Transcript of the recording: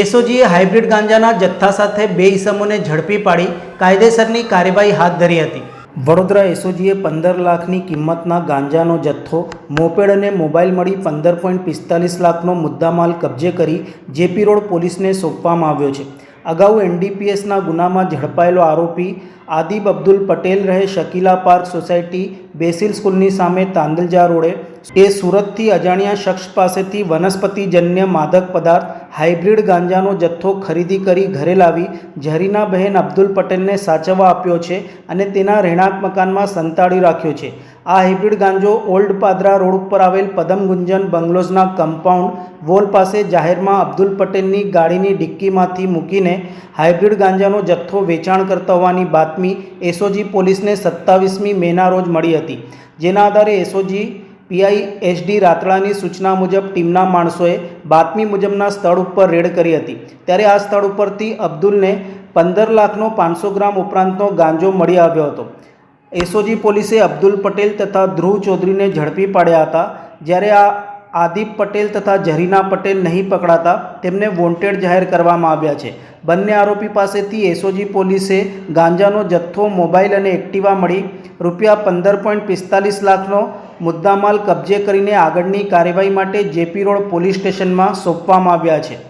એસઓજીએ hybrid ગાંજાના જથ્થા સાથે બે ઇસમોને ઝડપી પાડી કાયદેસરની કાર્યવાહી હાથ ધરી હતી. વડોદરા એસઓજીએ પંદર લાખની કિંમતના ગાંજાનો જથ્થો, મોપેડ અને મોબાઈલ મળી પંદર પોઈન્ટ પિસ્તાલીસ લાખનો મુદ્દામાલ કબજે કરી જેપી રોડ પોલીસને સોંપવામાં આવ્યો છે. અગાઉ એનડીપીએસના ગુનામાં ઝડપાયેલો આરોપી આદિબ અબ્દુલ પટેલ રહે શકીલા પાર્ક સોસાયટી બેસિલ સ્કૂલની સામે તાંદલજા રોડે એ સુરતથી અજાણ્યા શખ્સ પાસેથી વનસ્પતિજન્ય માદક પદાર્થ, હાઇબ્રિડ ગાંજાનો જથ્થો ખરીદી કરી ઘરે લાવી ઝરીના બહેન અબ્દુલ પટેલને સાચવવા આપ્યો છે અને તેના રહેણાંક મકાનમાં સંતાડી રાખ્યો છે. આ હાઇબ્રિડ ગાંજો ઓલ્ડ પાદરા રોડ ઉપર આવેલ પદમ ગુંજન બંગલોઝના કમ્પાઉન્ડ વોલ પાસે જાહેરમાં અબ્દુલ પટેલની ગાડીની ડિક્કીમાંથી મૂકીને હાઇબ્રિડ ગાંજાનો જથ્થો વેચાણ કરતા હોવાની બાતમી એસઓજી પોલીસને સત્તાવીસમી મેના રોજ મળી હતી. જેના આધારે એસઓજી પીઆઈ એચડી રાતળાની સૂચના મુજબ ટીમના માણસોએ બાતમી મુજબના સ્થળ ઉપર રેડ કરી હતી. ત્યારે આ સ્થળ ઉપરથી અબ્દુલને પંદર લાખનો પાંચસો ગ્રામ ઉપરાંતનો ગાંજો મળી આવ્યો હતો. એસઓજી પોલીસે અબ્દુલ પટેલ તથા ધ્રુવ ચૌધરીને ઝડપી પાડ્યા હતા. જ્યારે આ આદિપ પટેલ તથા ઝરીના પટેલ નહીં પકડાતા, તેમને વોન્ટેડ જાહેર કરવામાં આવ્યા છે. બંને આરોપી પાસેથી એસઓજી પોલીસે ગાંજાનો જથ્થો, મોબાઈલ અને એક્ટિવા મળી રૂપિયા પંદર પોઈન્ટ પિસ્તાલીસ લાખનો મુદ્દામાલ કબજે કરીને આગળની કાર્યવાહી માટે જેપી રોડ પોલીસ સ્ટેશનમાં સોંપવામાં આવ્યા છે.